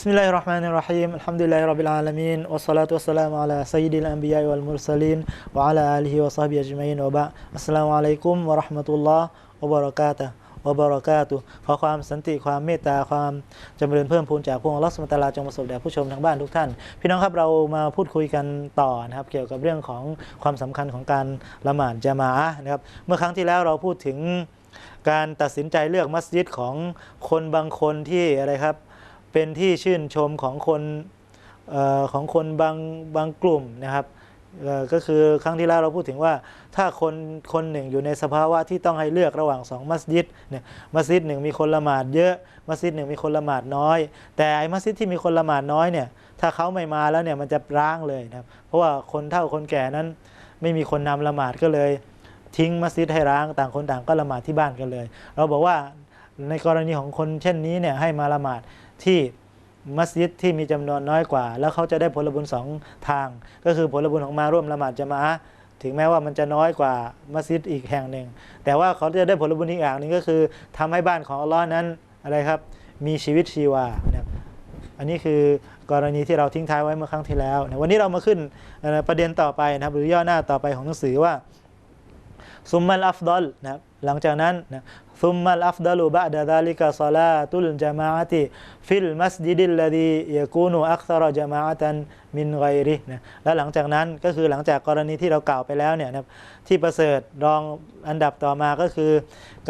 بسم الله الرحمن الرحيم الحمد لله رب العالمين والصلاة والسلام على سيد الأنبياء والمرسلين وعلى آله وصحبه أجمعين وبعد السلام عليكم ورحمة الله وبركاته วบารากาตุขอความสันติความเมตตาความจำเริญเพิ่มพูนจากพระองค์อัลลอฮฺสุลตาราจงประสบแด่ผู้ชมทางบ้านทุกท่าน พี่น้องครับเรามาพูดคุยกันต่อนะครับ เกี่ยวกับเรื่องของความสำคัญของการละหมาดจามาะนะครับเมื่อครั้งที่แล้วเราพูดถึงการตัดสินใจเลือกมัสยิดของคนบางคนที่อะไรครับ เป็นที่ชื่นชมของคนออของคนบางบางกลุ่มนะครับ ก็คือครั้งที่แล้วเราพูดถึงว่าถ้าคนคนหนึ่งอยู่ในสภาวะที่ต้องให้เลือกระหว่างสองมัสยิดเนี่ยมัสยิดหนึ่งมีคนละหมาดเยอะมัสยิดหนึ่งมีคนละหมาดน้อย แต่ไอ้มัสยิดที่มีคนละหมาดน้อยเนี่ยถ้าเขาไม่มาแล้วเนี่ยมันจะร้างเลยนะครับเพราะว่าคนเฒ่าคนแก่นั้น ไม่มีคนนำละหมาดก็เลย ทิ้งมัสยิดให้ร้างต่างคนต่างก็ละหมาดที่บ้านกันเลย เราบอกว่าในกรณีของคนเช่นนี้เนี่ยให้มาละหมาดที่ มัสยิดที่มีจำนวนน้อยกว่า แล้วเขาจะได้ผลบุญสองทาง ก็คือผลบุญของมาร่วมละหมาดจะมาถึงแม้ว่ามันจะน้อยกว่ามัสยิดอีกแห่งหนึ่ง แต่ว่าเขาจะได้ผลบุญอีกอย่างหนึ่งก็คือทำให้บ้านของอัลลอฮ์นั้นอะไรครับ มีชีวิตชีวานะครับอันนี้คือกรณีที่เราทิ้งท้ายไว้เมื่อครั้งที่แล้วนะวันนี้เรามาขึ้นประเด็นต่อไปนะครับหรือย่อหน้าต่อไปของหนังสือว่าซุมมัลอัฟดอลนะครับหลังจากนั้นนะ ซุมมัลอัฟดอลูบะดะดาลิกะซอลาตุลจามะติฟิลมัสยิดิลลดียะกูนูอักษรจามะตันมินไกรินะและหลังจากนั้นก็คือหลังจากกรณีที่เรากล่าวไปแล้วเนี่ยนะที่ประเสริฐรองอันดับต่อมาก็คือ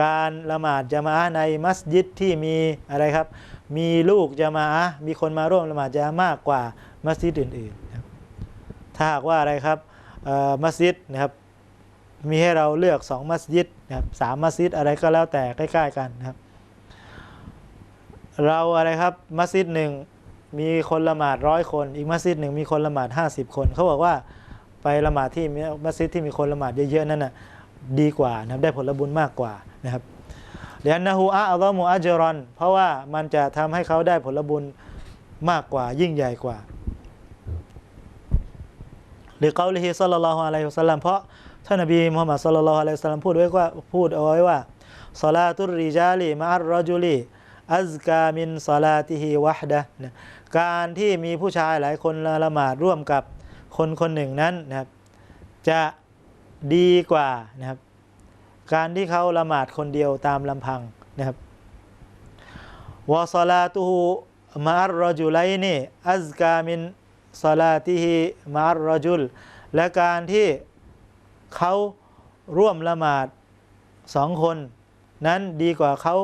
การละหมาดจามาอะในมัสยิดที่มีอะไรครับ มีลูกจามาอะมีคนมาร่วมละหมาดจามามากกว่ามัสยิดอื่นๆนะถ้าหากว่าอะไรครับมัสยิดนะครับ มีให้เราเลือกสองมัสยิดนะครับสามมัสยิดอะไรก็แล้วแต่ใกล้ๆกันนะครับ เราอะไรครับมัสยิดหนึ่งมีคนละหมาดร้อยคน อีกมัสยิดหนึ่งมีคนละหมาดห้าสิบคน เขาบอกว่าไปละหมาดที่มัสยิดที่มีคนละหมาดเยอะๆนั่นน่ะดีกว่านะครับได้ผลบุญมากกว่านะครับเดียนนะฮูอาอัลลอฮ์มูอัจรอน เพราะว่ามันจะทำให้เขาได้ผลบุญมากกว่ายิ่งใหญ่กว่าหรือเกาลิฮิซัลลัลลอฮุอะลัยฮิวะสัลลัมเพราะ ท่านนบีมุฮัมมัดซัลลัลอฮุอะลัยสลัมพูดไว้ว่าพูดเอาไว้ว่าศอลาตุริจาลีมะอัรรอจุลีอัซกามินศอลาติฮิวะดะการที่มีผู้ชายหลายคนละละหมาดร่วมกับคนคนหนึ่งนั้นนะครับ จะดีกว่านะครับ การที่เขาละหมาดคนเดียวตามลำพังนะครับวะศอลาตุฮูมะอัรรอจุไลนี่อัซกามินซาลาติฮิมารรจุลและการที่ เขาร่วมละหมาดสองคน นั้นดีกว่าเขา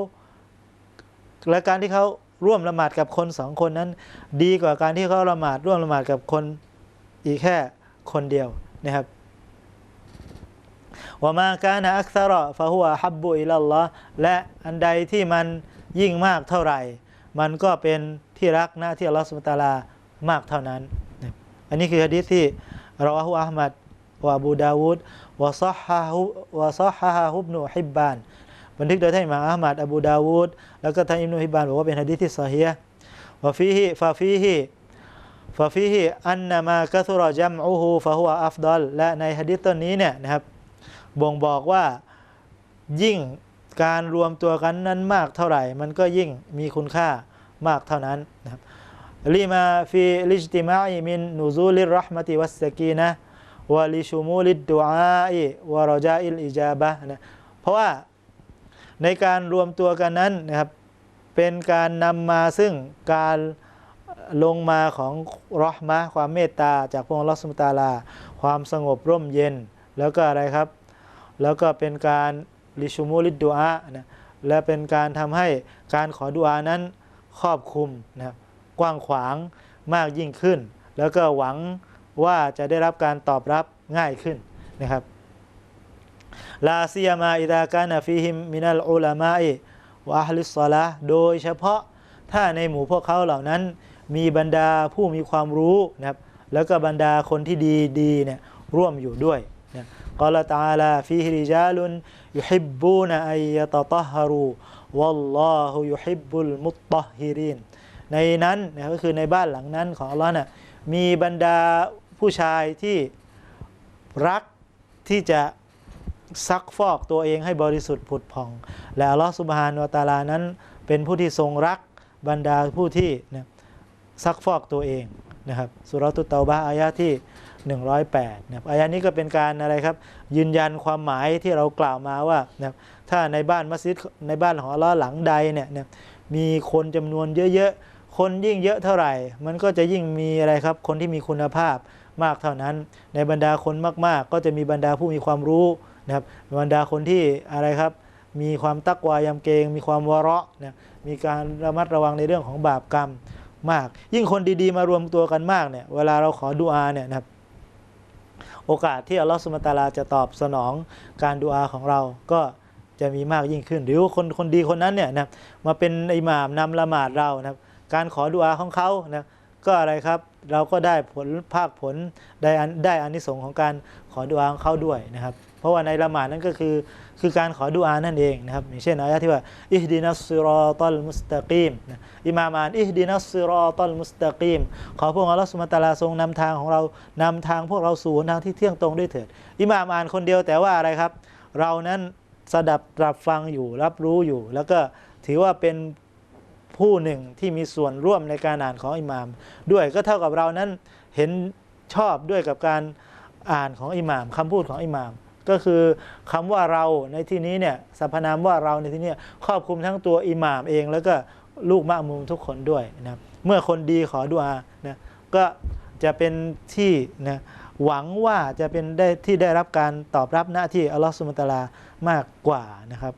และการที่เขาร่วมละหมาดกับคนสองคนนั้น ดีกว่าการที่เขาละหมาดร่วมละหมาดกับคนอีกแค่คนเดียวนะครับว่ามาการนะอักษรฟะฮุวฮับบุอิลลอฮและอันใดที่มันยิ่งมากเท่าไหร่ มันก็เป็นที่รักหน้าที่อัลลอฮฺสุบตาลามากเท่านั้น อันนี้คือฮะดีษที่ราอฮุอัลมัด วะอบูดาวูดวะซอฮฮะฮุวะซอฮฮะฮะฮุบนุฮิบบาน บันทึกโดยท่านอิหม่ามอัลมัดอบูดาวูดแล้วก็ท่านอิบนุฮิบบานบอกว่าเป็นฮะดีษที่ซอฮีฮ์วะฟีฮิฟะฟีฮิฟะฟีฮิอันนามากะซุรจัมอูฮูฟะฮุวอัฟดอลและในฮะดีษต้นนี้เนี่ยนะครับบ่งบอกว่ายิ่งการรวมตัวกันนั้นมากเท่าไหร่ มันก็ยิ่งมีคุณค่ามากเท่านั้นนะครับลิมาฟีลิจติมาอิมินนูซูลิรรห์มติวัสกีนะ วะลิชูมูลิดดุอาอิวะรอจาอิลอิจาบะนะเพราะว่าในการรวมตัวกันนั้นนะครับเป็นการนำมาซึ่งการลงมาของรอห์มะความเมตตาจากพระองค์ลอสุบฮานะฮูวะตาลา ความสงบร่มเย็น แล้วก็อะไรครับ แล้วก็เป็นการลิชูมูลิดดุอานะและเป็นการทำให้การขอดุอานั้นครอบคลุมนะครับกว้างขวางมากยิ่งขึ้น แล้วก็หวัง ว่าจะได้รับการตอบรับง่ายขึ้นนะครับลาซียมาอิดากานะฟีฮิมมินัลอุลามะอิวะฮลิสซอละโดยเฉพาะถ้าในหมู่พวกเขาเหล่านั้น มีบรรดาผู้มีความรู้นะครับแล้วก็บรรดาคนที่ดีดีเนี่ยร่วมอยู่ด้วยนะกล่าวตาลาฟีฮิริจาลุนยุฮิบบูนอัยตะตะฮารูวัลลอฮุยุฮิบบุลมุตตะฮิรินในนั้นนะก็คือในบ้านหลังนั้นของอัลลอฮ์น่ะมีบรรดา ผู้ชายที่รักที่จะซักฟอกตัวเองให้บริสุทธิ์ผุดผ่อง และอัลลอฮฺสุบฮานวะตาลานั้น เป็นผู้ที่ทรงรักบรรดาผู้ที่นะซักฟอกตัวเองนะครับสุรตุตเตาบะอายะที่ 108นะครับอายะนี้ก็เป็นการอะไรครับ ยืนยันความหมายที่เรากล่าวมาว่านะครับถ้าในบ้านมัสยิดในบ้านของอัลลอฮ์หลังใดเนี่ยนะมีคนจำนวนเยอะๆคนยิ่งเยอะเท่าไหร่ มันก็จะยิ่งมีอะไรครับ คนที่มีคุณภาพ มากเท่านั้น ในบรรดาคนมาก ๆ ก็จะมีบรรดาผู้มีความรู้นะครับบรรดาคนที่อะไรครับ มีความตักวายำเกรงมีความวระนะมีการระมัดระวังในเรื่องของบาปกรรมมาก ยิ่งคนดีๆ มารวมตัวกันมากเนี่ยเวลาเราขอดุอาเนี่ยนะครับโอกาสที่อัลลอฮฺสุลตาราจะตอบสนองการดุอาของเราก็จะมีมากยิ่งขึ้น หรือคนคนดีคนนั้นเนี่ยนะมาเป็นอิหม่ามนำละหมาดเรานะครับการขอดุอาของเขานะก็อะไรครับ เราก็ได้ผลภาคผลได้ได้อานิสงส์ของการขอดุอาของเขาด้วยนะครับ เพราะว่าในละหมาดนั้นก็คือคือการขอดุอานั่นเองนะครับอย่างเช่นอายะที่ว่าอิฮดินัสซิรอตัลมุสตะกีมนะอิมามอ่านอิฮดินัสซิรอตัลมุสตะกีมขอพระองค์อัลลอฮฺสุลตาราทรงนำทางของเรานำทางพวกเราสู่ทางที่เที่ยงตรงด้วยเถิด อิมามอ่านคนเดียวแต่ว่าอะไรครับ เรานั้นสดับรับฟังอยู่รับรู้อยู่ แล้วก็ถือว่าเป็น ผู้หนึ่งที่มีส่วนร่วมในการอ่านของอิหมาม ด้วยก็เท่ากับเรานั้นเห็นชอบด้วยกับการอ่านของอิหมามคำพูดของอิหมาม ก็คือคำว่าเราในที่นี้เนี่ยสรรพนามว่าเราในที่นี้ครอบคลุมทั้งตัวอิหมามเองแล้วก็ลูกมะมุมทุกคนด้วยนะเมื่อคนดีขอดุอานะก็จะเป็นที่นะหวังว่าจะเป็นได้ที่ได้รับการตอบรับหน้าที่อัลลอฮฺสุลตาลามากกว่านะครับ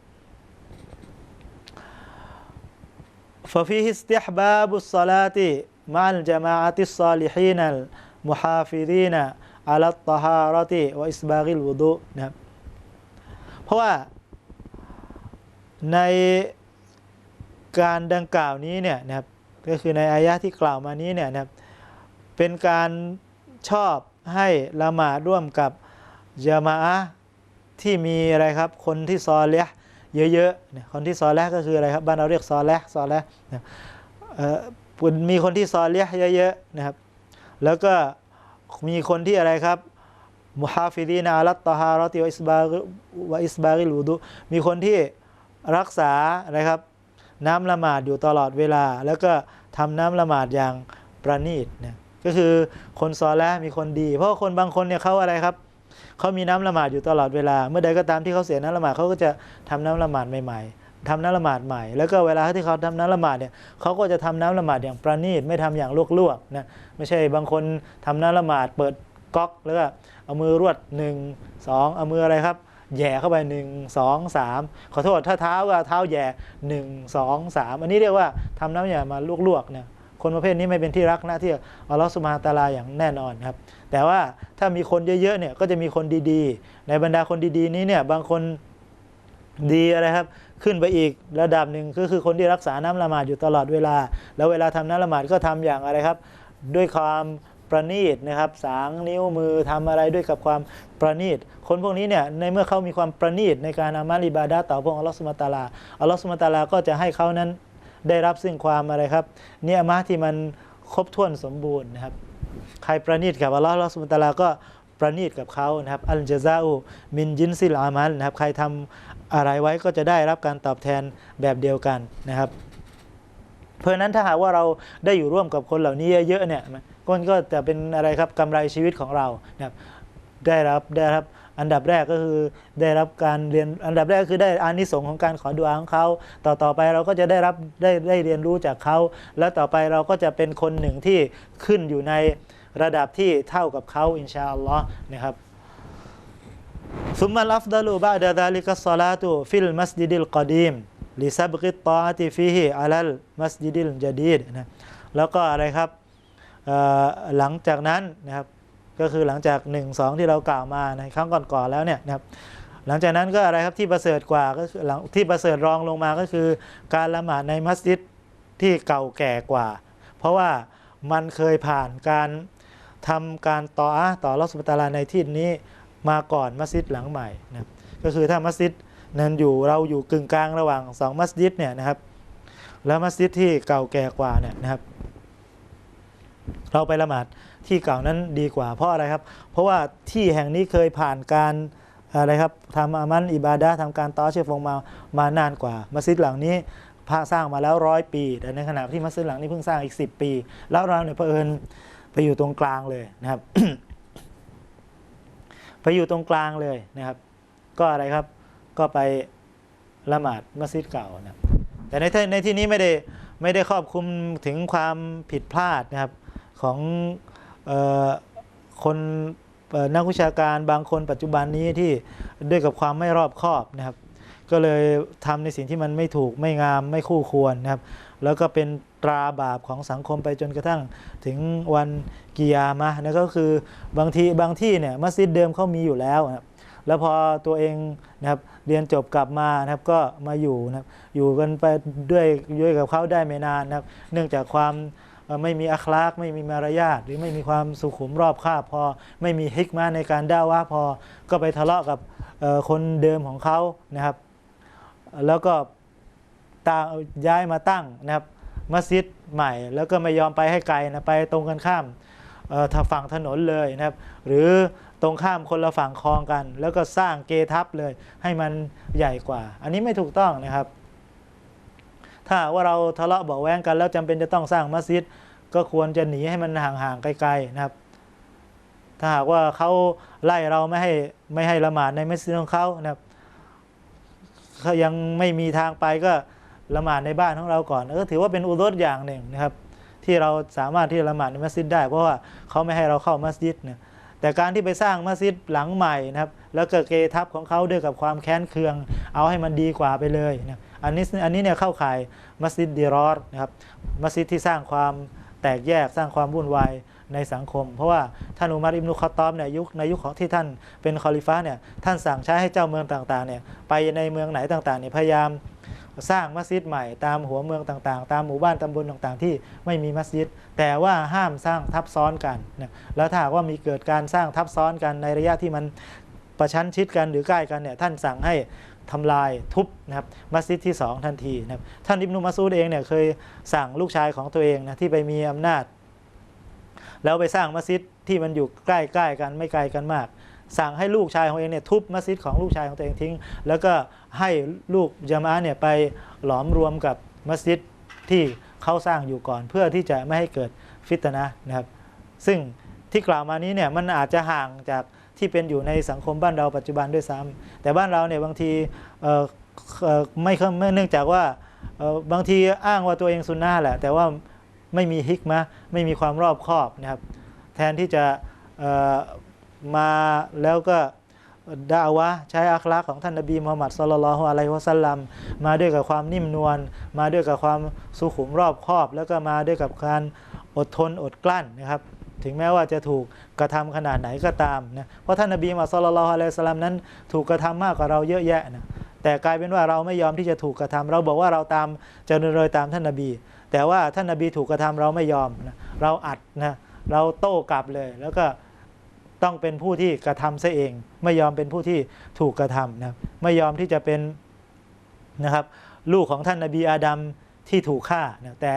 ฟฟิฮิสติฮบาบุสลาติมัลจามาติสซาลิฮีนัลมุฮาฟิรีนะอัลตฮารติวอิสบาริลวุดุนะครับเพราะว่าในการดังกล่าวนี้เนี่ยนะครับก็คือในอายะที่กล่าวมานี้เนี่ยนะครับเป็นการชอบให้ละหมาดร่วมกับยามาะที่มีอะไรครับคนที่ซอเลี เยอะๆคนที่ซอเลก็คืออะไรครับบ้านเราเรียกซอเลซอเลนะมีคนที่ซอเลห์เยอะๆนะครับ แล้วก็มีคนที่อะไรครับมุฮาฟิดีนาลัตตฮารติวอิสบาวอิสบาริลูดุมีคนที่รักษาอะไรครับน้ำละหมาดอยู่ตลอดเวลา แล้วก็ทำน้ำละหมาดอย่างประณีตนะก็คือคนซอและมีคนดี เพราะคนบางคนเนี่ยเขาอะไรครับ เขามีน้ำละหมาดอยู่ตลอดเวลา เมื่อใดก็ตามที่เขาเสียน้ำละหมาดเขาก็จะทำน้ำละหมาดใหม่ๆทำน้ำละหมาดใหม่ แล้วก็เวลาที่เขาทำน้ำละหมาดเนี่ยเขาก็จะทำน้ำละหมาดอย่างประณีตไม่ทำอย่างลวกๆนะไม่ใช่บางคนทำน้ำละหมาดเปิดก๊อกแล้วก็เอามือรวด1 2เอามืออะไรครับแย่เข้าไป1 2 3ขอโทษถ้าเท้าก็เท้าแย่1 2 3อันนี้เรียกว่าทำน้ำอย่ามาลวกๆเนี่ย คนประเภทนี้ไม่เป็นที่รักนะที่อัลลอฮฺสุบฮานตาลาอย่างแน่นอนครับ แต่ว่าถ้ามีคนเยอะๆเนี่ยก็จะมีคนดีๆ ในบรรดาคนดีๆ นี้เนี่ยบางคนดีอะไรครับ ขึ้นไปอีกระดับหนึ่งก็คือคนที่รักษาน้ำละหมาดอยู่ตลอดเวลา แล้วเวลาทำน้ำละหมาดก็ทำอย่างอะไรครับ ด้วยความประณีตนะครับ สางนิ้วมือทำอะไรด้วยกับความประณีต คนพวกนี้เนี่ยในเมื่อเขามีความประณีตในการอามัลอิบาดะห์ต่อพระองค์อัลลอฮฺสุบฮาตาลาอัลลอฮฺสุบฮาตาลาก็จะให้เขานั้น ได้รับซึ่งความอะไรครับเนี่ยมะที่มันครบถ้วนสมบูรณ์นะครับ ใครประณีตกับอัลลอฮฺอัลลอฮฺสุบฮานตาลาก็ประณีตกับเขานะครับ อัลจาซาอูมินจินซิลอามัลนะครับ ใครทำอะไรไว้ก็จะได้รับการตอบแทนแบบเดียวกันนะครับ เพราะฉะนั้นถ้าหากว่าเราได้อยู่ร่วมกับคนเหล่านี้เยอะๆเนี่ยมันก็จะเป็นอะไรครับกำไรชีวิตของเรานะครับได้รับได้รับ อันดับแรกก็คือได้รับการเรียนอันดับแรกคือได้อานิสงของการขอดุอาของเขาต่อต่อไปเราก็จะได้รับได้ได้เรียนรู้จากเขา แล้วต่อไปเราก็จะเป็นคนหนึ่งที่ขึ้นอยู่ในระดับที่เท่ากับเขาอินชาอัลลอฮ์นะครับซุมมัลอัฟดัลูบะดะดาลิกัสซาลาตุฟิลมัสยิดิลกอดีมลิซับกิตตาติฟิฮิอัลลมัสยิดิลจดีดนะแล้วก็อะไรครับหลังจากนั้นนะครับ ก็คือหลังจาก 1 2 ที่เรากล่าวมาในครั้งก่อนๆแล้วเนี่ยนะครับหลังจากนั้นก็อะไรครับที่ประเสริฐกว่าก็คือหลังที่ประเสริฐรองลงมาก็คือ การละหมาดในมัสยิดที่เก่าแก่กว่า เพราะว่ามันเคยผ่านการทำการต่ออะต่อรอสุบตาลาในที่นี้มาก่อนมัสยิดหลังใหม่นะก็คือถ้ามัสยิดนั้นอยู่เราอยู่กึ่งกลางระหว่างสองมัสยิดเนี่ยนะครับ แล้วมัสยิดที่เก่าแก่กว่าเนี่ยนะครับ เราไปละหมาดที่เก่านั้นดีกว่าเพราะอะไรครับ เพราะว่าที่แห่งนี้เคยผ่านการอะไรครับทำอามันอิบาดะทำการต่อเชฟงมามานานกว่า มัสยิดหลังนี้พาสร้างมาแล้วร้อยปี แต่ในขณะที่มัสยิดหลังนี้เพิ่งสร้างอีก 10 ปี แล้วเราเนี่ยเผอิญไปอยู่ตรงกลางเลยนะครับ ไปอยู่ตรงกลางเลยนะครับ ก็อะไรครับ ก็ไปละหมาดมัสยิดเก่านะแต่ในที่ในที่นี้ไม่ได้ไม่ได้ครอบคลุมถึงความผิดพลาดนะครับของ คนนักวิชาการบางคนปัจจุบันนี้ที่ด้วยกับความไม่รอบคอบนะครับ ก็เลยทำในสิ่งที่มันไม่ถูกไม่งามไม่คู่ควรนะครับ แล้วก็เป็นตราบาปของสังคมไปจนกระทั่งถึงวันกิยามะห์นะก็คือบางทีบางที่เนี่ยมัสยิดเดิมเขามีอยู่แล้วนะครับแล้วพอตัวเองนะครับเรียนจบกลับมานะครับก็มาอยู่นะครับอยู่กันไปด้วยด้วยกับเขาได้ไม่นานนะครับ เนื่องจากความ ไม่มีอัคลากไม่มีมารยาทหรือไม่มีความสุขุมรอบคอบพอ ไม่มีฮิกมาในการด่าว่าพอก็ไปทะเลาะกับคนเดิมของเขานะครับ แล้วก็ตาย้ายมาตั้งนะครับมัสยิดใหม่ แล้วก็ไม่ยอมไปให้ไกลนะไปตรงกันข้ามทางฝั่งถนนเลยนะครับ หรือตรงข้ามคนละฝั่งคลองกัน แล้วก็สร้างเกทับเลย ให้มันใหญ่กว่า อันนี้ไม่ถูกต้องนะครับ ถ้าว่าเราทะเลาะเบาแวงกัน แล้วจำเป็นจะต้องสร้างมัสยิด ก็ควรจะหนีให้มันห่างๆไกลๆนะครับ ถ้าหากว่าเขาไล่เราไม่ให้ไม่ให้ละหมาดในมัสยิดของเขานะครับเขายังไม่มีทางไปก็ละหมาดในบ้านของเราก่อนก็ถือว่าเป็นอุรสอย่างหนึ่งนะครับ ที่เราสามารถที่จะละหมาดในมัสยิดได้ เพราะว่าเขาไม่ให้เราเข้ามัสยิดเนี่ยแต่การที่ไปสร้างมัสยิดหลังใหม่นะครับ แล้วเก็เกทับของเขาด้วยกับความแค้นเคือง เอาให้มันดีกว่าไปเลยนะ อันนี้อันนี้เนี่ยเข้าข่ายมัสยิดดีรอรนะครับมัสยิดที่สร้างความแตกแยกสร้างความวุ่นวายในสังคม เพราะว่าท่านอุมัรอิบนุคอตอมเนี่ยยุคในยุคของที่ท่านเป็นคอลิฟ้าเนี่ยท่านสั่งใช้ให้เจ้าเมืองต่างๆเนี่ยไปในเมืองไหนต่างๆเนี่ยพยายามสร้างมัสยิดใหม่ตามหัวเมืองต่างๆ ตามหมู่บ้านตำบลต่างๆ ที่ไม่มีมัสยิด แต่ว่าห้ามสร้างทับซ้อนกันนะแล้วถ้าว่ามีเกิดการสร้างทับซ้อนกันในระยะที่มันประชันชิดกันหรือใกล้กันเนี่ยท่านสั่งให้ ทำลายทุบนะครับมัสยิดที่สองทันทีนะครับท่านอิบนุมัสูดเองเนี่ยเคยสั่งลูกชายของตัวเองนะที่ไปมีอำนาจ แล้วไปสร้างมัสยิดที่มันอยู่ใกล้ๆกันไม่ไกลกันมาก สั่งให้ลูกชายของเองเนี่ยทุบมัสยิดของลูกชายของตัวเองทิ้ง แล้วก็ให้ลูกจามะเนี่ยไปหลอมรวมกับมัสยิดที่เขาสร้างอยู่ก่อน เพื่อที่จะไม่ให้เกิดฟิตนะนะครับ ซึ่งที่กล่าวมานี้เนี่ยมันอาจจะห่างจาก ที่เป็นอยู่ในสังคมบ้านเราปัจจุบันด้วยซ้ำแต่บ้านเราเนี่ยบางทีไม่เนื่องจากว่าบางทีอ้างว่าตัวเองซุนนะห์แหละ แต่ว่าไม่มีฮิกมะไม่มีความรอบคอบนะครับ แทนที่จะมาแล้วก็ดาวะใช้อัคลักษณ์ของท่านนบีมูฮัมมัดสุลลัลฮุอะลัยฮิวะสัลลัมมาด้วยกับความนิ่มนวลมาด้วยกับความสุขุมรอบคอบ แล้วก็มาด้วยกับการอดทนอดกลั้นนะครับ ถึงแม้ว่าจะถูก กระทำขนาดไหนก็ตามนะเพราะท่านนบีมุฮัสลลัลฮุอะลัยฮิวะสัลลัมนั้น ถูกกระทำมากกว่าเราเยอะแยะนะแต่กลายเป็นว่าเราไม่ยอมที่จะถูกกระทำเราบอกว่าเราตามจะเดินรยตามท่านนบี แต่ว่าท่านนบีถูกกระทำเราไม่ยอมนะเราอัดนะเราโต้กลับเลย แล้วก็ต้องเป็นผู้ที่กระทำซะเอง ไม่ยอมเป็นผู้ที่ถูกกระทำนะไม่ยอมที่จะเป็นนะครับลูกของท่านนบีอาดัมที่ถูกฆ่านะแต่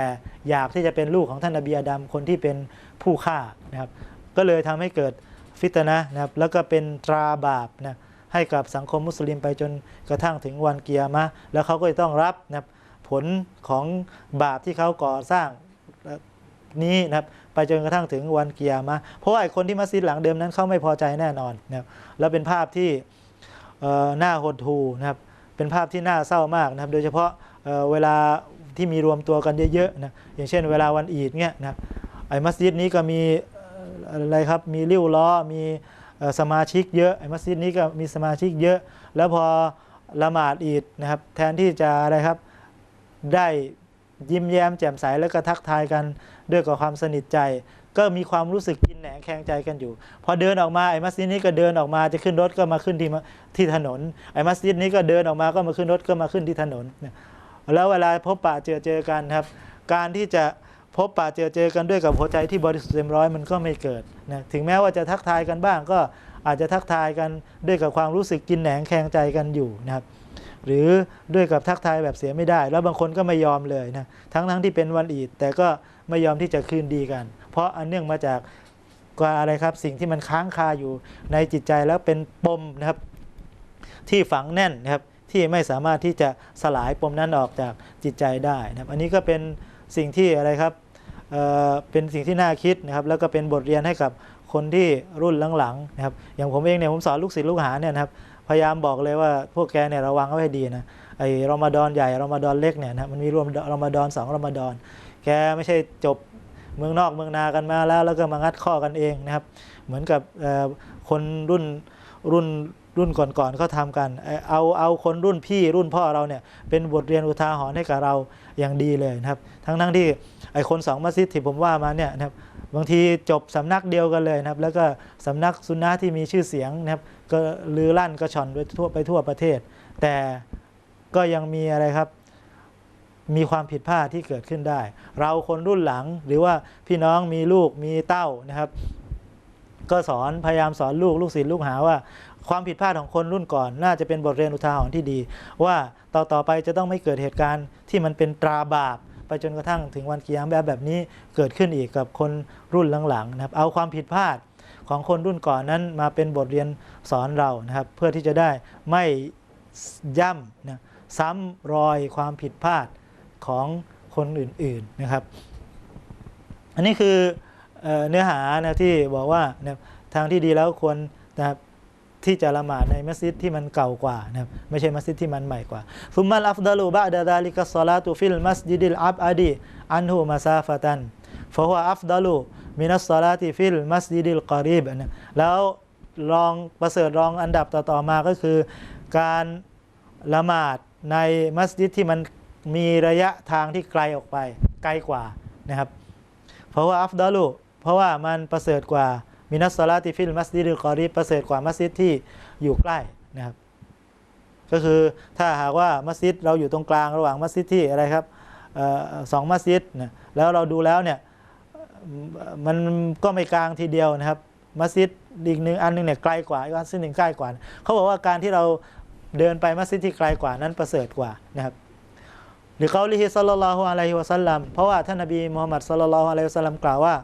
อยากที่จะเป็นลูกของท่านนบีอาดัมคนที่เป็นผู้ฆ่านะครับ ก็เลยทำให้เกิดฟิตนะนะครับแล้วก็เป็นตราบาปนะให้กับสังคมมุสลิมไปจนกระทั่งถึงวันเกียร์มะแล้วเขาก็จะต้องรับนะครับผลของบาปที่เขาก่อสร้างนี้นะครับไปจนกระทั่งถึงวันเกียร์มะเพราะไอ้คนที่มัสยิดหลังเดิมนั้นเขาไม่พอใจแน่นอนนะครับแล้วเป็นภาพที่น่าหดหู่นะครับเป็นภาพที่น่าเศร้ามากนะครับโดยเฉพาะเเวลาที่มีรวมตัวกันเยอะๆนะอย่างเช่นเวลาวันอีดเนี่ยนะไอ้มัสยิดนี้ก็มี อะไรครับมีริ้วล้อมีสมาชิกเยอะไอ้มัสยิดนี้ก็มีสมาชิกเยอะ แล้วพอละหมาดอีดนะครับ แทนที่จะอะไรครับได้ยิ้มแย้มแจ่มใสแล้วก็ทักทายกันด้วยกับความสนิทใจ ก็มีความรู้สึกกินแหนงแคงใจกันอยู่ พอเดินออกมาไอ้มัสยิดนี้ก็เดินออกมาจะขึ้นรถก็มาขึ้นที่ที่ถนนไอ้มัสยิดนี้ก็เดินออกมาก็มาขึ้นรถก็มาขึ้นที่ถนนแล้วเวลาพบปะเจอเจอกันครับ การที่จะ พบปะเจอเจอกันด้วยกับหัวใจที่บริสุทธิ์เต็มร้อยมันก็ไม่เกิดนะถึงแม้ว่าจะทักทายกันบ้าง ก็อาจจะทักทายกันด้วยกับความรู้สึกกินแหนงแคงใจกันอยู่นะครับ หรือด้วยกับทักทายแบบเสียไม่ได้ แล้วบางคนก็ไม่ยอมเลยนะทั้งทั้งที่เป็นวันอีดแต่ก็ไม่ยอมที่จะคืนดีกัน เพราะอันเนื่องมาจากกว่าอะไรครับสิ่งที่มันค้างคาอยู่ในจิตใจแล้วเป็นปมนะครับ ที่ฝังแน่นนะครับที่ไม่สามารถที่จะสลายปมนั้นออกจากจิตใจได้นะครับ อันนี้ก็เป็น สิ่งที่อะไรครับเอ่อเป็นสิ่งที่น่าคิดนะครับแล้วก็เป็นบทเรียนให้กับคนที่รุ่นหลังๆนะครับอย่างผมเองเนี่ยผมสอนลูกศิษย์ลูกหาเนี่ยนะครับพยายามบอกเลยว่าพวกแกเนี่ยระวังเอาไว้ให้ดีนะไอ้รอมฎอนใหญ่รอมฎอนเล็กเนี่ยนะมันมีรวมรอมฎอนสองรอมฎอนแกไม่ใช่จบเมืองนอกเมืองนากันมาแล้ว แล้วก็มางัดข้อกันเองนะครับ เหมือนกับคนรุ่นรุ่น รุ่นก่อนๆเขาทำกันเอาเอาคนรุ่นพี่รุ่นพ่อเราเนี่ยเป็นบทเรียนอุทาหรณ์ให้กับเราอย่างดีเลยนะครับ ทั้งทั้งที่ไอ้คนสองมัสยิดที่ผมว่ามาเนี่ยนะครับบางทีจบสำนักเดียวกันเลยนะครับ แล้วก็สำนักซุนนะที่มีชื่อเสียงนะครับก็ลือลั่นกระชอนไปทั่วไปทั่วประเทศ แต่ก็ยังมีอะไรครับมีความผิดพลาดที่เกิดขึ้นได้ เราคนรุ่นหลังหรือว่าพี่น้องมีลูกมีเต้านะครับ ก็สอนพยายามสอนลูกลูกศิษย์ลูกหาว่า ความผิดพลาดของคนรุ่นก่อน น่าจะเป็นบทเรียนอุทาหรณ์ที่ดี ว่าต่อต่อไปจะต้องไม่เกิดเหตุการณ์ที่มันเป็นตราบาปไปจนกระทั่งถึงวันกิยามแบบแบบนี้เกิดขึ้นอีกกับคนรุ่นหลังๆนะครับ เอาความผิดพลาดของคนรุ่นก่อนนั้นมาเป็นบทเรียนสอนเรานะครับ เพื่อที่จะได้ไม่ย่ำนะซ้ำรอยความผิดพลาดของคนอื่นๆนะครับ อันนี้คือเนื้อหานะที่บอกว่าทางที่ดีแล้วควรนะครับ ที่จะละหมาดในมัสยิดที่มันเก่ากว่านะครับไม่ใช่มัสยิดที่มันใหม่กว่าซุมมัลอัฟดัลูบะดะดาลิกัสซอลาตุฟิลมัสยิดิลอับอาดีอันฮูมาซาฟะตันฟะฮุวอัฟดัลูมินัสซอลาติฟิลมัสยิดิลกอรีบนะแล้วรองประเสริฐรองอันดับต่อๆมาก็คือ การละหมาดในมัสยิดที่มันมีระยะทางที่ไกลออกไปไกลกว่านะครับ เพราะว่าอัฟดาลูเพราะว่ามันประเสริฐกว่า มินัสซาลาติฟิลมัสยิดกอรีประเสริฐกว่ามัสยิดที่อยู่ใกล้นะครับ ก็คือถ้าหากว่ามัสยิดเราอยู่ตรงกลางระหว่างมัสยิดที่อะไรครับออสองมัสยิดนะแล้วเราดูแล้วเนี่ยมันก็ไม่กลางทีเดียวนะครับ มัสยิดอีกหนึ่งอันหนึงเนี่ยไกลกว่าอีกอันหนึ่งใกล้กว่า เขาบอกว่าการที่เราเดินไปมัสยิดที่ไกลกว่านั้นประเสริฐกว่านะครับหรือเขาลิฮิซัลลัลลอฮุอะลัยฮิวะสัลลัมเพราะว่าท่านนบีมูฮัมมัดซัลลัลลอฮุอะลัยฮิวะสัลลัมกล่าวว่า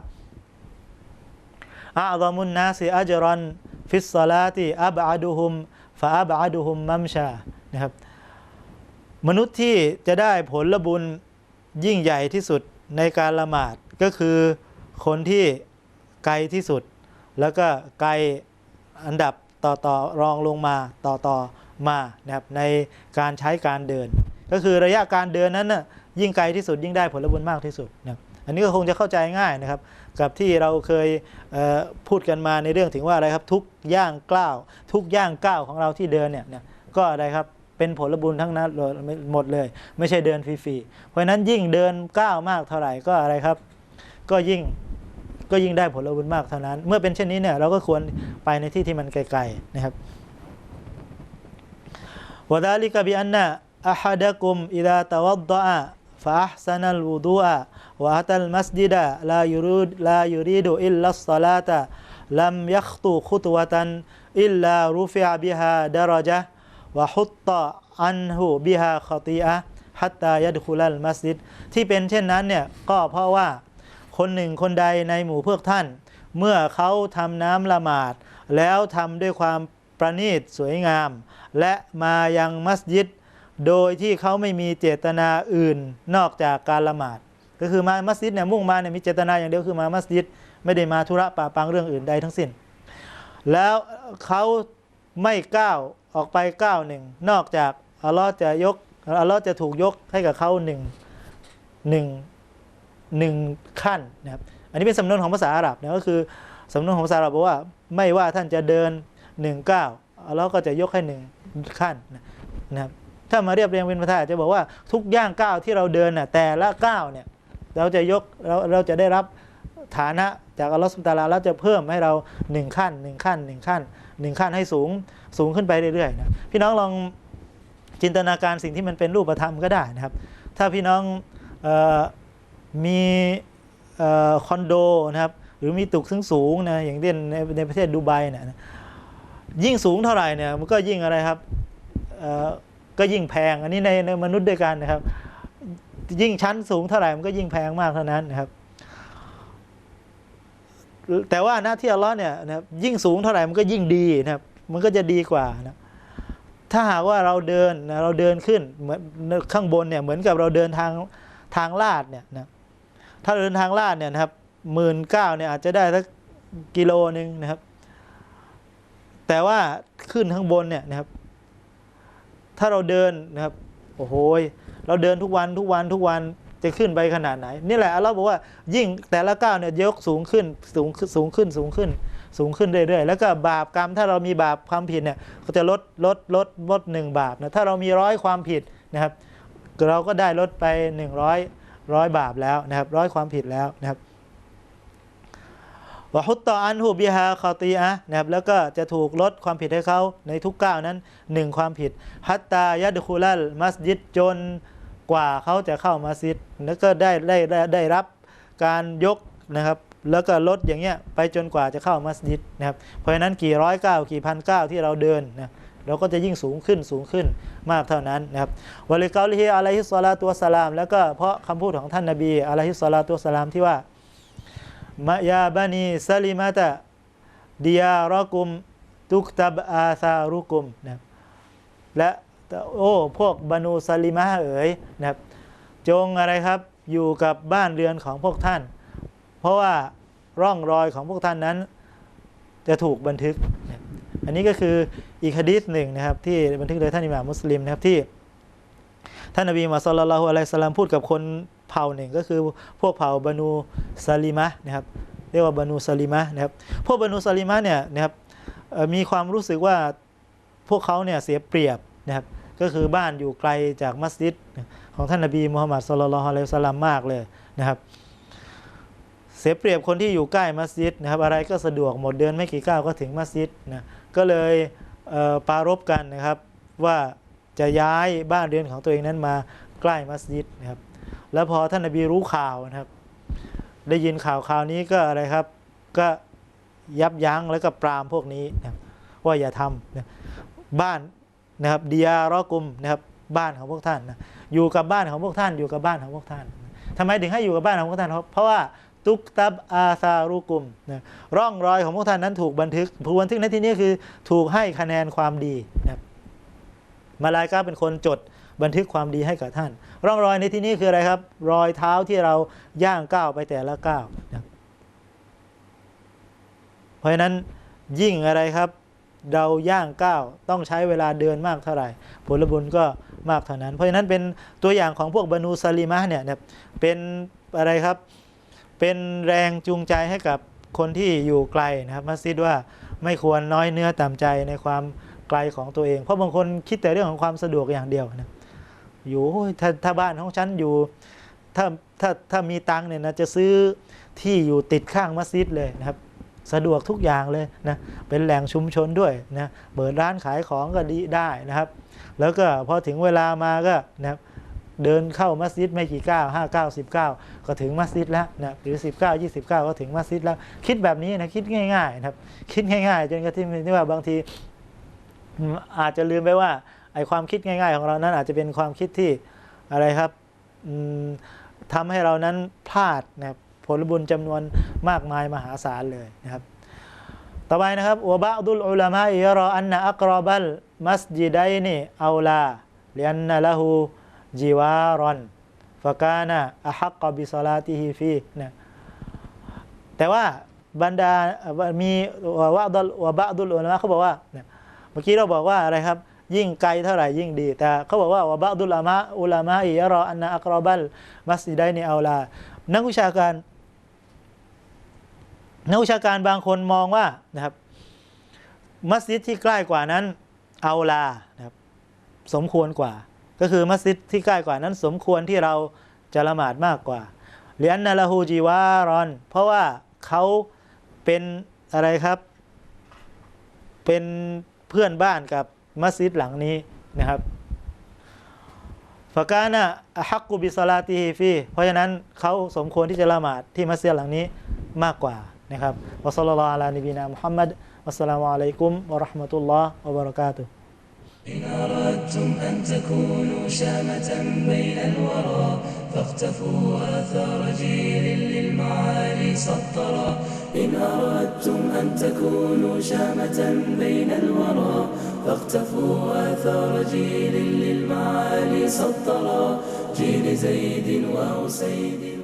อาซามุนนาซิอัจรันฟิสซาลาติอับอาดุฮุมฟะอับอาดุฮุมมัมชานะครับมนุษย์ที่จะได้ผลบุญยิ่งใหญ่ที่สุดในการละหมาดก็คือคนที่ไกลที่สุด แล้วก็ไกลอันดับต่อต่อรองลงมาต่อต่อมานะครับในการใช้การเดิน ก็คือระยะการเดินนั้นน่ะยิ่งไกลที่สุดยิ่งได้ผลบุญมากที่สุดนะครับอันนี้ก็คงจะเข้าใจง่ายนะครับ กับที่เราเคยเพูดกันมาในเรื่องถึงว่าอะไรครับทุกย่างก้าว ทุกย่างก้าวของเราที่เดินเนี่ยก็อะไรครับเป็นผลบุญทั้งนั้นหมดเลย ไม่ใช่เดินฟรีๆเพราะฉะนั้นยิ่งเดินก้าวมากเท่าไหร่ก็อะไรครับ ก็ยิ่งก็ยิ่งได้ผลบุญมากเท่านั้น เมื่อเป็นเช่นนี้เนี่ยเราก็ควรไปในที่ที่มันไกลๆนะครับวะดาลิกะบิอันเนาะอาฮะเดคุมอิดะตวัดะะฟาอัพสนาลูดูะ วะตัลมัสยิดะลายูรูดลายูรีดอิลลัสซาลาตะลัมยักตุขุตวะตันอิลลารูฟิอาบิฮาดารจะวะฮุตตะอันหูบิฮาคตีอะฮัตตายัดคุลัลมัสยิดที่เป็นเช่นนั้นเนี่ยก็เพราะว่าคนหนึ่งคนใดในหมู่พวกท่าน เมื่อเขาทำน้ำละหมาด แล้วทำด้วยความประณีตสวยงาม และมายังมัสยิด โดยที่เขาไม่มีเจตนาอื่นนอกจากการละหมาด ก็คือมามัสยิดเนี่ยมุ่งมาเนี่ยมีเจตนาอย่างเดียวคือมามัสยิดไม่ได้มาธุระป่าปังเรื่องอื่นใดทั้งสิ้น แล้วเขาไม่ก้าวออกไปก้าวหนึ่งนอกจากอัลลอฮ์จะยกอัลลอฮ์จะถูกยกให้กับเขาหนึ่งหนึ่งหนึ่งขั้นนะครับอันนี้เป็นสำนวนของภาษาอาหรับนะก็คือสำนวนของภาษาอาหรับบอกว่า ไม่ว่าท่านจะเดินหนึ่งก้าวอัลลอฮ์ก็จะยกให้หนึ่งขั้นนะครับถ้ามาเรียบเรียงเป็นภาษาจจะบอกว่าทุกย่างก้าวที่เราเดินน่ะแต่ละก้าวเนี่ย เราจะยกเราเราจะได้รับฐานะจากอัลลอฮฺสุบตาลาแล้วจะเพิ่มให้เราหนึ่งขั้นหนึ่งขั้นหนึ่งขั้นหนึ่งขั้นให้สูงสูงขึ้นไปเรื่อยๆนะพี่น้องลองจินตนาการสิ่งที่มันเป็นรูปธรรมก็ได้นะครับ ถ้าพี่น้องออมีออคอนโดนะครับหรือมีตึกสูงสูงๆนะอย่างเช่นในในประเทศดูไบเนี่ยยิ่งสูงเท่าไหร่เนี่ยมันก็ยิ่งอะไรครับก็ยิ่งแพงอันนี้ในในมนุษย์ด้วยกันนะครับ ยิ่งชั้นสูงเท่าไหร่มันก็ยิ่งแพงมากเท่านั้นนะครับแต่ว่าหน้าที่อัลลาะห์เนี่ยนะครับยิ่งสูงเท่าไหร่มันก็ยิ่งดีนะครับ มันก็จะดีกว่านะถ้าหากว่าเราเดินนะเราเดินขึ้นเหมือนข้างบนเนี่ยเหมือนกับเราเดินทางทางลาดเนี่ยนะถ้าเดินทางลาดเนี่ยนะครับหมื่นเก้าเนี่ยอาจจะได้สักกิโลหนึ่งนะครับ แต่ว่าขึ้นข้างบนเนี่ยนะครับ ถ้าเราเดินนะครับ โอ้โห เราเดินทุกวันทุกวันทุกวันจะขึ้นไปขนาดไหน นี่แหละเราบอกว่ายิ่งแต่ละก้าวเนี่ยยกสูงขึ้นสูงขึ้นสูงขึ้นสูงขึ้น สูงขึ้นเรื่อยๆ แล้วก็บาปกรรมถ้าเรามีบาปความผิดเนี่ยก็จะลดลดลดลดหนึ่งบาปนะถ้าเรามีร้อยความผิดนะครับ เราก็ได้ลดไปหนึ่งร้อยร้อยบาปแล้วนะครับร้อยความผิดแล้วนะครับวะฮุตตออันหูบิฮาคาตีอะนะครับแล้วก็จะถูกลดความผิดให้เขาในทุกก้าวนั้นหนึ่งความผิดฮัตตายัดคูลัลมัสยิดจน กว่าเขาจะเข้ามัสยิดแล้วก็ได้ได้ได้ได้รับการยกนะครับแล้วก็ลดอย่างเงี้ยไปจนกว่าจะเข้ามัสยิดนะครับเพราะฉะนั้นกี่ร้อยก้าวกี่พันก้าวที่เราเดินนะเราก็จะยิ่งสูงขึ้นสูงขึ้นมากเท่านั้นนะครับวลิกาลิฮิอะลัยฮิสซาลาตุวสลาม แล้วก็เพราะคำพูดของท่านนบีอะลัยฮิสซาลาตุวสลามที่ว่ามะยาบานีซาลิมะตะดิยารอกุม ตุกตับอาซารุกุมนะและ โอ้พวกบานูซาลิมะเอ๋ยนะครับจงอะไรครับอยู่กับบ้านเรือนของพวกท่าน เพราะว่าร่องรอยของพวกท่านนั้น จะถูกบันทึก อันนี้ก็คืออีกฮะดีหนึ่งนะครับ ที่บันทึกโดยท่านอิหม่ามมุสลิมนะครับที่ ท่านนบีมุฮัมมัดศ็อลลัลลอฮุอะลัยฮิวะซัลลัมพูดกับคนเผ่าหนึ่งก็คือพวกเผ่าบานูซาลิมะนะครับเรียกว่าบานูซาลิมะนะครับพวกบานูซาลิมะเนี่ยนะครับมีความรู้สึกว่าพวกเขาเนี่ยเสียเปรียบนะครับ ก็คือบ้านอยู่ไกลจากมัสยิดของท่านนบีมุฮัมมัดศ็อลลัลลอฮุอะลัยฮิวะซัลลัมมากเลยนะครับเสียเปรียบคนที่อยู่ใกล้มัสยิดนะครับอะไรก็สะดวกหมดเดินไม่กี่ก้าวก็ถึงมัสยิดนะก็เลยเปรารบกันนะครับว่าจะย้ายบ้านเรือนของตัวเองนั้นมาใกล้มัสยิดนะครับแล้วพอท่านนบีรู้ข่าวนะครับได้ยินข่าวข่าวนี้ก็อะไรครับก็ยับยั้งแล้วก็ปรามพวกนี้นะว่าอย่าทำนะบ้าน นะครับเดียรอกุมนะครับบ้านของพวกท่านนะอยู่กับบ้านของพวกท่าน อยู่กับบ้านของพวกท่านทำไมถึงให้อยู่กับบ้านของพวกท่าน เพราะว่าตุกตับอาซารุกุมนะร่องรอยของพวกท่านนั้นถูกบันทึกผู้บันทึกในที่นี้คือถูกให้คะแนนความดีนะมาลายกาเป็นคนจดบันทึกความดีให้กับท่าน ร่องรอยในที่นี้คืออะไรครับ รอยเท้าที่เราย่างก้าวไปแต่ละก้าวนะเพราะฉะนั้นยิ่งอะไรครับ เราย่างก้าวต้องใช้เวลาเดินมากเท่าไหร่ ผลบุญก็มากเท่านั้น เพราะฉะนั้นเป็นตัวอย่างของพวกบรรนูซาลิมะเนี่ยเป็นอะไรครับเป็นแรงจูงใจให้กับคนที่อยู่ไกลนะครับมัสยิดว่าไม่ควรน้อยเนื้อต่ำใจในความไกลของตัวเอง เพราะบางคนคิดแต่เรื่องของความสะดวกอย่างเดียวนะอยู่ถ้าถ้าบ้านของฉันอยู่ถ้าถ้าถ้ามีตังเนี่ยนะจะซื้อที่อยู่ติดข้างมัสยิดเลยนะครับ สะดวกทุกอย่างเลยนะเป็นแหล่งชุมชนด้วยนะเปิดร้านขายของก็ดีได้นะครับ แล้วก็พอถึงเวลามาก็นะครับเดินเข้ามัสยิดไม่กี่ก้าวห้าเก้าสิบเก้าก็ถึงมัสยิดแล้วนะหรือสิบเก้ายี่สิบเก้าก็ถึงมัสยิดแล้ว คิดแบบนี้นะคิดง่ายๆนะครับ คิดง่ายๆ จนกระทั่งที่ว่าบางทีอาจจะลืมไปว่าไอความคิดง่าย ๆ ของเรานั้น อาจจะเป็นความคิดที่อะไรครับอืมทำให้เรานั้นพลาดนะครับ ผลบุญจำนวนมากมายมหาศาลเลยนะครับ ต่อไปนะครับวบะดุลอุลามะยรออันนะอักรบัลมัสยิดัยนีเอาลาเลียนนะละหูจิวารอนฟะกานะอะฮักกบิศลาติฮิฟีนะแต่ว่าบรรดา มีวะดุลวบะดุลอุลามะเขาบอกว่าเนี่ยเมื่อกี้เราบอกว่าอะไรครับยิ่งไกลเท่าไหร่ยิ่งดี แต่เขาบอกว่าวบะดุลอุลามะอุลามะยรออันนะอักรอบัลมัสยิดัยนีเอาลา นักวิชาการ นักวิชาการบางคนมองว่านะครับมัสยิดที่ใกล้กว่านั้นเอาลานะครับสมควรกว่า ก็คือมัสยิดที่ใกล้กว่านั้น สมควรที่เราจะละหมาดมากกว่าเลียนนาลาฮูจีวารอน เพราะว่าเขาเป็นอะไรครับ เป็นเพื่อนบ้านกับมัสยิดหลังนี้นะครับฟากานะฮักกุบิสลาตีฮีฟีเพราะฉะนั้นเขาสมควรที่จะละหมาดที่มัสยิดหลังนี้มากกว่า นะครับวะซัลลัลลอฮุอะลานิบีนามุฮัมมัดวัสสลามุอะลัยกุมวะเราะห์มะตุลลอฮ์วะบะเราะกาตุฮ์ إن أردتم أن تكونوا شامة بين الورى فاقتفوا آثار جيل للمعالي سطرا إن أردتم أن تكونوا شامة بين الورى فاقتفوا آثار جيل للمعالي سطرا جيل زيد وأسيد